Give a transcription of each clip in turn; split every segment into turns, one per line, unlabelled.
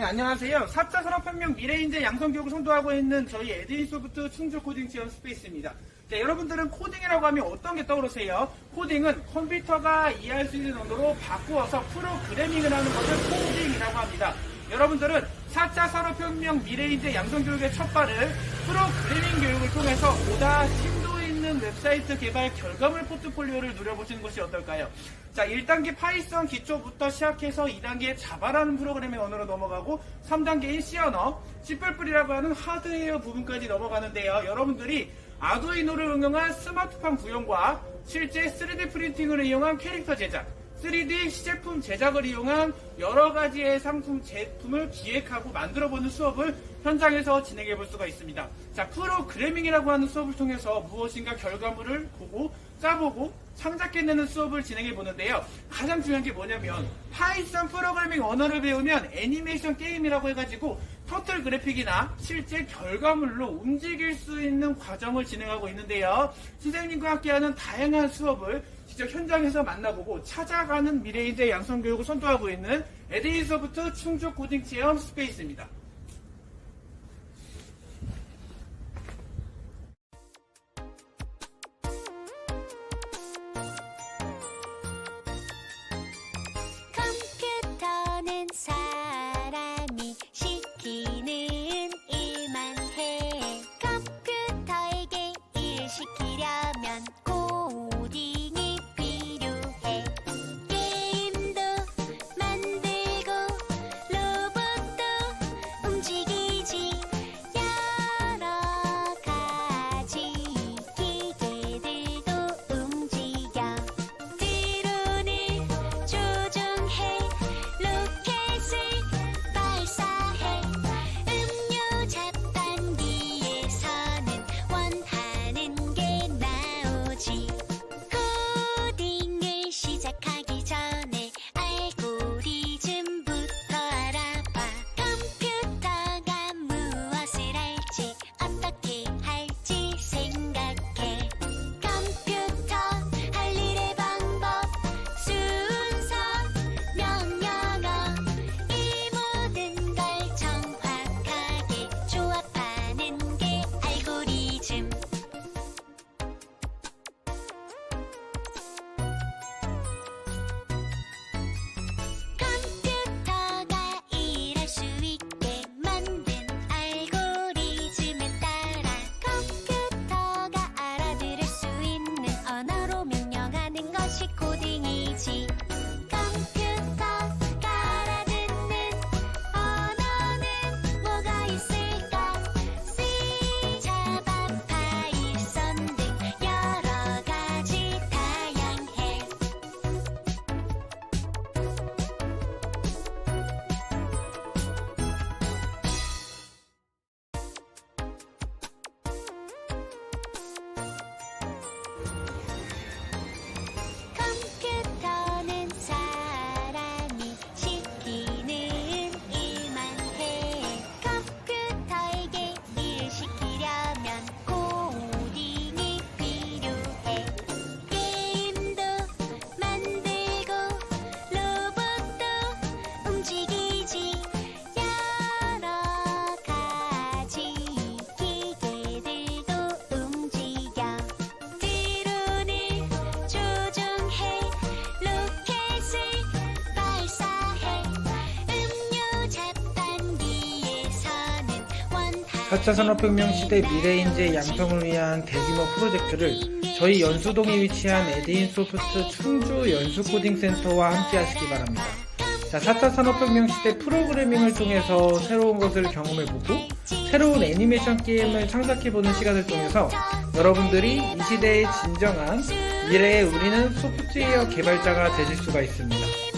네, 안녕하세요. 4차 산업혁명 미래인재 양성교육을 선도하고 있는 저희 에드인소프트 충주 코딩 지원 스페이스입니다. 네, 여러분들은 코딩이라고 하면 어떤 게 떠오르세요? 코딩은 컴퓨터가 이해할 수 있는 언어로 바꾸어서 프로그래밍을 하는 것을 코딩이라고 합니다. 여러분들은 4차 산업혁명 미래인재 양성교육의 첫 발을 프로그래밍 교육을 통해서 보다 있는 웹사이트 개발 결과물 포트폴리오를 누려보시는 것이 어떨까요? 자, 1단계 파이썬 기초부터 시작해서 2단계 자바라는 프로그래밍 언어로 넘어가고 3단계인 C 언어, C++이라고 하는 하드웨어 부분까지 넘어가는데요. 여러분들이 아두이노를 응용한 스마트폰 구현과 실제 3D 프린팅을 이용한 캐릭터 제작, 3D 시제품 제작을 이용한 여러 가지의 상품 제품을 기획하고 만들어보는 수업을 현장에서 진행해 볼 수가 있습니다. 자, 프로그래밍이라고 하는 수업을 통해서 무엇인가 결과물을 보고 짜보고 창작해내는 수업을 진행해 보는데요. 가장 중요한 게 뭐냐면 파이썬 프로그래밍 언어를 배우면 애니메이션 게임이라고 해가지고 터틀 그래픽이나 실제 결과물로 움직일 수 있는 과정을 진행하고 있는데요. 선생님과 함께하는 다양한 수업을 직접 현장에서 만나보고 찾아가는 미래인재 양성교육을 선도하고 있는 에데이소프트 충주 코딩 체험 스페이스입니다. 4차 산업혁명 시대 미래인재 양성을 위한 대규모 프로젝트를 저희 연수동에 위치한 에드인소프트 충주 연수코딩센터와 함께 하시기 바랍니다. 자, 4차 산업혁명 시대 프로그래밍을 통해서 새로운 것을 경험해보고 새로운 애니메이션 게임을 창작해보는 시간을 통해서 여러분들이 이 시대의 진정한 미래에 우리는 소프트웨어 개발자가 되실 수가 있습니다.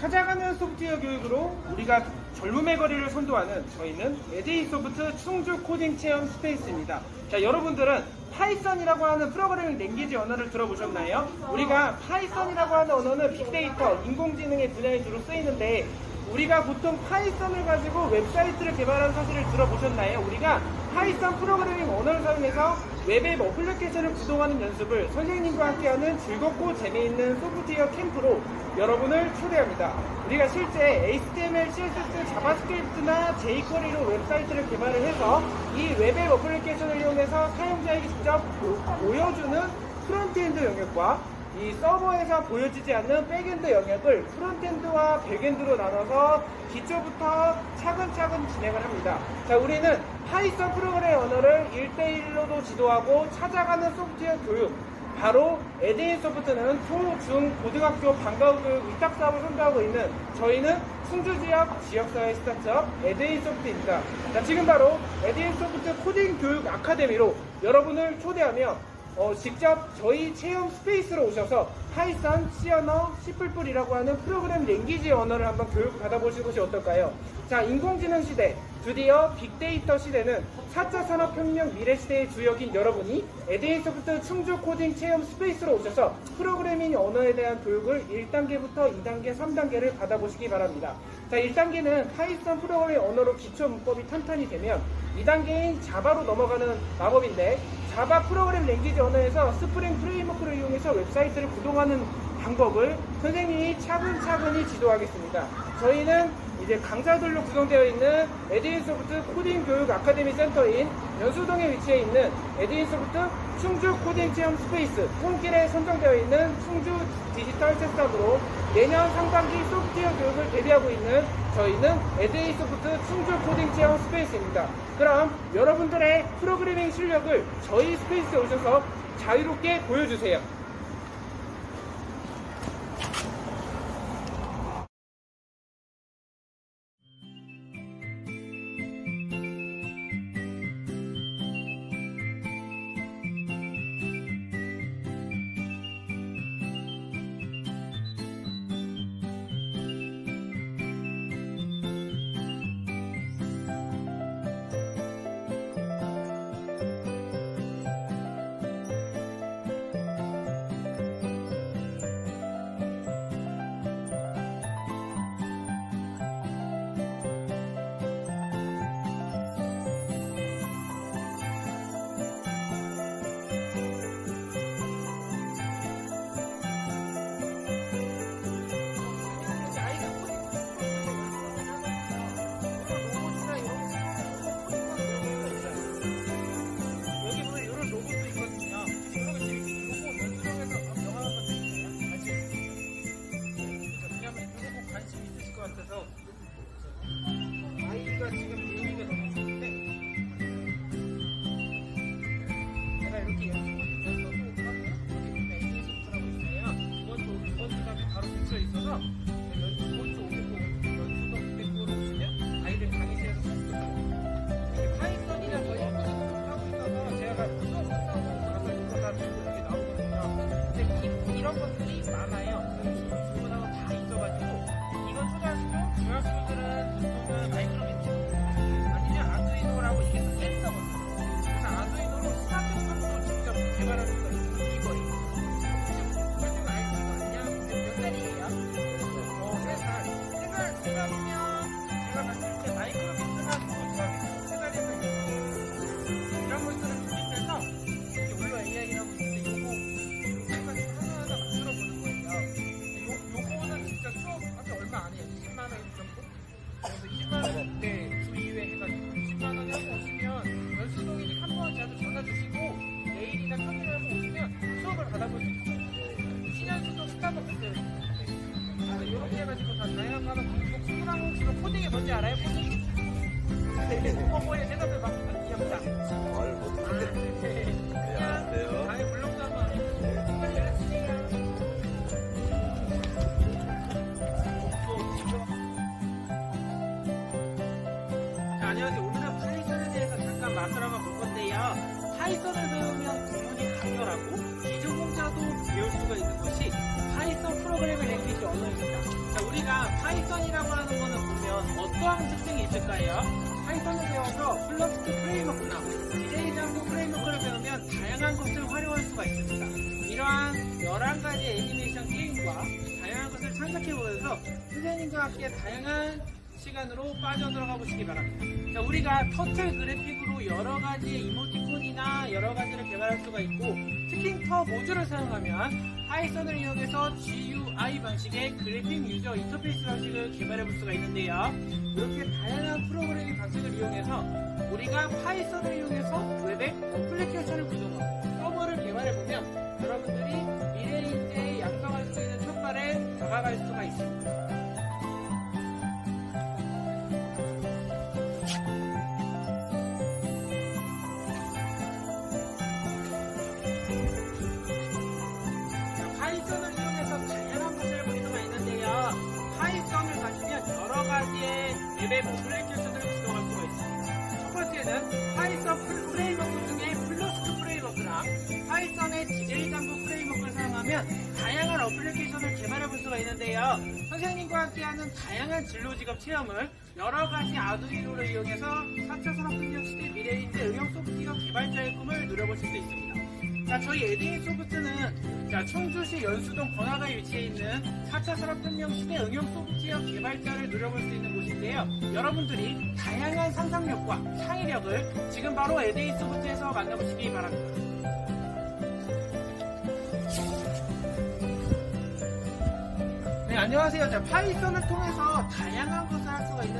찾아가는 소프트웨어 교육으로 우리가 젊음의 거리를 선도하는 저희는 에데이 소프트 충주 코딩 체험 스페이스입니다. 자, 여러분들은 파이썬이라고 하는 프로그래밍 랭귀지 언어를 들어보셨나요? 우리가 파이썬이라고 하는 언어는 빅데이터, 인공지능의 분야에 주로 쓰이는데 우리가 보통 파이썬을 가지고 웹사이트를 개발하는 사실을 들어보셨나요? 우리가 파이썬 프로그래밍 언어를 사용해서 웹앱 어플리케이션을 구동하는 연습을 선생님과 함께하는 즐겁고 재미있는 소프트웨어 캠프로 여러분을 초대합니다. 우리가 실제 HTML, CSS, 자바스크립트나 jQuery로 웹사이트를 개발을 해서 이 웹앱 어플리케이션을 이용해서 사용자에게 직접 보- 보여주는 프론트엔드 영역과 이 서버에서 보여지지 않는 백엔드 영역을 프론트엔드와 백엔드로 나눠서 기초부터 차근차근 진행을 합니다. 자, 우리는 파이썬 프로그램 언어를 1대1로도 지도하고 찾아가는 소프트웨어 교육, 바로 에데인 소프트는 초, 중, 고등학교 방과후 교육 위탁 사업을 선도하고 있는 저희는 충주 지역 지역사회 스타트업 에데인 소프트입니다. 자, 지금 바로 에데인 소프트 코딩 교육 아카데미로 여러분을 초대하며 어, 직접 저희 체험 스페이스로 오셔서 파이썬, C 언어, C++이라고 하는 프로그램 랭귀지 언어를 한번 교육 받아보시는 것이 어떨까요? 자, 인공지능 시대, 드디어 빅데이터 시대는 4차 산업혁명 미래 시대의 주역인 여러분이 에데인 소프트 충주 코딩 체험 스페이스로 오셔서 프로그래밍 언어에 대한 교육을 1단계부터 2단계, 3단계를 받아보시기 바랍니다. 자, 1단계는 파이썬 프로그래밍 언어로 기초 문법이 탄탄히 되면 2단계인 자바로 넘어가는 마법인데 자바 프로그램 랭귀지 언어에서 스프링 프레임워크를 이용해서 웹사이트를 구동하는 방법을 선생님이 차근차근히 지도하겠습니다. 저희는 이제 강사들로 구성되어 있는 에드인 소프트 코딩 교육 아카데미 센터인 연수동에 위치해 있는 에드인 소프트 충주 코딩 체험 스페이스 손길에 선정되어 있는 충주 디지털 센터로 내년 상반기 소프트웨어 교육을 대비하고 있는 저희는 에드인 소프트 충주 코딩 체험 스페이스입니다. 그럼 여러분들의 프로그래밍 실력을 저희 스페이스에 오셔서 자유롭게 보여주세요. 코딩이 뭔지 알아요? 뭐야, 대답해 봐. 귀엽다.
말 못하는데.
네.
안녕하세요.
다음에 블로그 한번 빨리 연락주세요. 자, 안녕하세요. 오늘은 파이썬에 대해서 잠깐 맛을 한번 볼 건데요. 파이썬을 배우면 구분이 간결하고 비전공자도 배울 수가 있는 것이 파이썬 프로그래밍 랭귀지 언어입니다. 자, 우리가 파이썬이라고 하는 거는 보면 어떠한 특징이 있을까요? 파이썬을 배워서 플러스트 프레임워크나 디제이장고 프레임워크를 배우면 다양한 것을 활용할 수가 있습니다. 이러한 11가지 애니메이션 게임과 다양한 것을 창작해 보면서 선생님과 함께 다양한 시간으로 빠져들어가 보시기 바랍니다. 자, 우리가 터틀 그래픽으로 여러 가지의 이모티콘이나 여러 가지를 개발할 수가 있고 특히 터 모듈을 사용하면 파이썬을 이용해서 GUI 방식의 그래픽 유저 인터페이스 방식을 개발해 볼 수가 있는데요. 이렇게 다양한 프로그래밍 방식을 이용해서 우리가 파이썬을 이용해서 웹에 어플리케이션을 구동하고 서버를 개발해 보면 여러분들이 미래 인재에 양성할 수 있는 첫발에 다가갈 수가 있습니다. 웹 어플리케이션을 구동할 수가 있습니다. 첫 번째는 파이썬 풀- 프레임워크 중에 플러스크 프레임워크랑 파이썬의 DJ 장부 프레임워크를 사용하면 다양한 어플리케이션을 개발해 볼 수가 있는데요. 선생님과 함께하는 다양한 진로 직업 체험을 여러 가지 아두이노를 이용해서 4차 산업혁명 시대 미래인재 응용 소프트웨어 개발자의 꿈을 누려보실 수 있습니다. 자, 저희 에딩 소프트는 자, 청주시 연수동 번화가에 위치해 있는 4차 산업혁명 시대 응용 소프트웨어 개발자를 누려볼 수 있는 곳인데요. 여러분들이 다양한 상상력과 창의력을 지금 바로 에데이 소프트에서 만나보시기 바랍니다. 네, 안녕하세요. 자, 파이썬을 통해서 다양한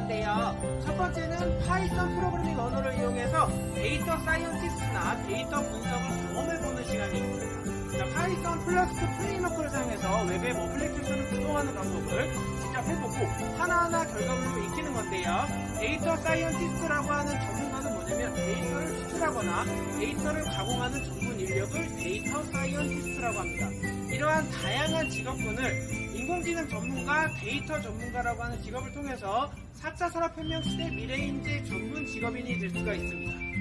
있는데요. 첫 번째는 파이썬 프로그래밍 언어를 이용해서 데이터 사이언티스트나 데이터 분석을 경험해보는 시간이 있습니다. 자, 파이썬 플러스크 프레임워크를 사용해서 웹앱 어플리케이션을 구동하는 방법을 직접 해보고 하나하나 결과물로 익히는 건데요. 데이터 사이언티스트라고 하는 전문가는 뭐냐면 데이터를 수출하거나 데이터를 가공하는 전문 인력을 데이터 사이언티스트라고 합니다. 이러한 다양한 직업군을 인공지능 전문가, 데이터 전문가라고 하는 직업을 통해서 4차 산업혁명 시대 미래인재 전문 직업인이 될 수가 있습니다.